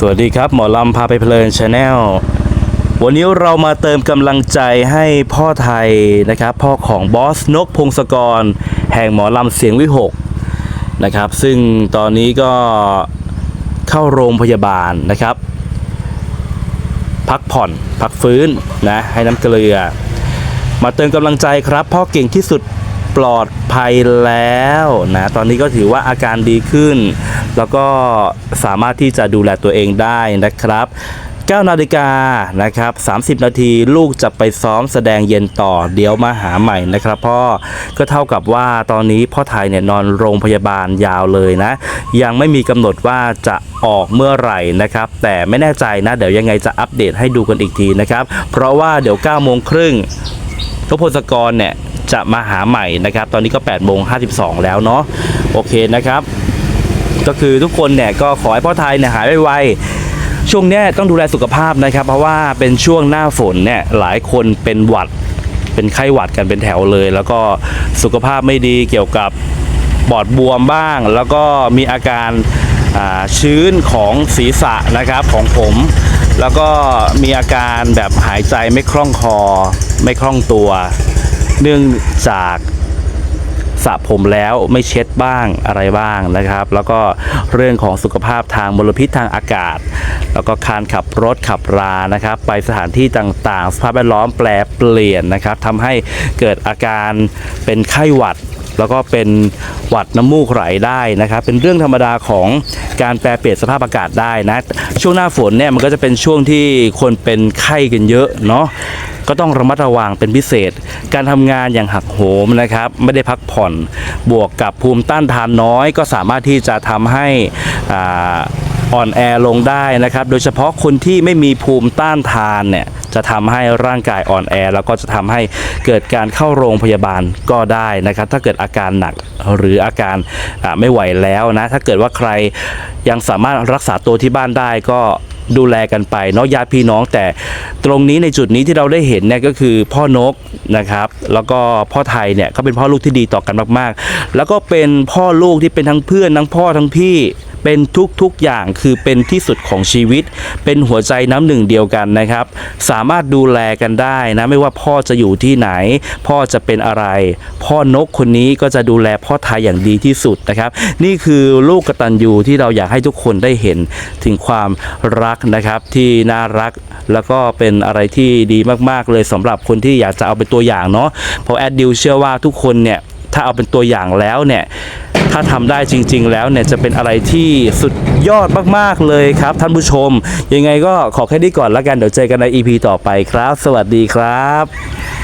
สวัสดีครับหมอลำพาไปเพลินชาแนลวันนี้เรามาเติมกำลังใจให้พ่อไทยนะครับ พ่อของบอสนกพงศกร แห่งหมอลำเสียงวิหกนะครับ ซึ่งตอนนี้ก็เข้าโรงพยาบาลนะครับ พักผ่อน พักฟื้นนะให้น้ำเกลือ มาเติมกำลังใจครับ พ่อเก่งที่สุด ปลอดภัยแล้วนะตอนนี้ก็ถือว่าอาการดีขึ้น แล้วก็สามารถที่จะดูแลตัวเองได้นะครับ9นาฬิกานะครับ30 นาทีลูกจะไปซ้อมแสดงเย็นต่อเดี๋ยวมาหาใหม่นะครับพ่อก็เท่ากับว่าตอนนี้พ่อไทยเนี่ยนอนโรงพยาบาลยาวเลยนะ ยังไม่มีกำหนดว่าจะออกเมื่อไหร่นะครับ แต่ไม่แน่ใจนะ เดี๋ยวยังไงจะอัปเดตให้ดูกันอีกทีนะครับ เพราะว่าเดี๋ยว9โมงครึ่งทพลสกรเนี่ย จะมาหาใหม่นะครับ ตอนนี้ก็8โมง52แล้วเนาะโอเคนะครับ ก็คือทุกคนเนี่ยก็ขอให้พ่อไทยเนี่ยหายไวๆช่วงเนี้ยต้องดูแลสุขภาพนะครับ เพราะว่าเป็นช่วงหน้าฝนเนี่ยหลายคนเป็นหวัดเป็นไข้หวัดกันเป็นแถวเลย แล้วก็สุขภาพไม่ดีเกี่ยวกับปอดบวมบ้าง แล้วก็มีอาการอ่าชื้นของศีรษะนะครับของผม แล้วก็มีอาการแบบหายใจไม่คล่องคอ ไม่คล่องตัว เนื่องจากสระผมแล้วไม่เช็ดบ้างอะไรบ้างนะครับ แล้วก็เรื่องของสุขภาพทางมลพิษทางอากาศ แล้วก็การขับรถขับรานะครับ ไปสถานที่ต่างๆ สภาพแวดล้อมแปรเปลี่ยนนะครับทำให้เกิดอาการเป็นไข้หวัด แล้วก็เป็นหวัดน้ำมูกไหลได้นะครับ เป็นเรื่องธรรมดาของการแปรเปลี่ยนสภาพอากาศได้นะ ช่วงหน้าฝนเนี่ยมันก็จะเป็นช่วงที่คนเป็นไข้กันเยอะเนาะก็ต้องระมัดระวังเป็นพิเศษ การทำงานอย่างหักโหมนะครับ ไม่ได้พักผ่อนบวกกับภูมิต้านทานน้อย ก็สามารถที่จะทำให้อ่าอ่อนแอลงได้นะครับ โดยเฉพาะคนที่ไม่มีภูมิต้านทานเนี่ย จะทำให้ร่างกายอ่อนแอ แล้วก็จะทำให้เกิดการเข้าโรงพยาบาลก็ได้นะครับ ถ้าเกิดอาการหนักหรืออาการไม่ไหวแล้วนะ ถ้าเกิดว่าใครยังสามารถรักษาตัวที่บ้านได้ก็ดูแลกันไปเนาะญาติพี่น้องแต่ตรงนี้ในจุดนี้ที่เราได้เห็นเนี่ยก็คือพ่อนกนะครับ แล้วก็พ่อไทยเนี่ยเขาเป็นพ่อลูกที่ดีต่อกันมาก ๆ แล้วก็เป็นพ่อลูกที่เป็นทั้งเพื่อนทั้งพ่อทั้งพี่ เป็นทุกๆอย่างคือเป็นที่สุดของชีวิต เป็นหัวใจน้ำหนึ่งเดียวกันนะครับ สามารถดูแลกันได้นะไม่ว่าพ่อจะอยู่ที่ไหน พ่อจะเป็นอะไร พ่อนกคนนี้ก็จะดูแลพ่อไทยอย่างดีที่สุดนะครับ นี่คือลูกกตัญญูที่เราอยากให้ทุกคนได้เห็นถึงความรักนะครับที่น่ารักแล้วก็เป็นอะไรที่ดีมากๆเลยสำหรับคนที่อยากจะเอาเป็นตัวอย่างเนาะเพราะแอดดิวเชื่อว่าทุกคนเนี่ย ถ้าเอาเป็นตัวอย่างแล้วเนี่ยถ้าทำได้จริง ๆ แล้วเนี่ยจะเป็นอะไรที่สุดยอดมากๆเลยครับ ท่านผู้ชม ยังไงก็ขอแค่นี้ก่อนละกันเดี๋ยวเจอกันใน EP ต่อไปครับ สวัสดีครับ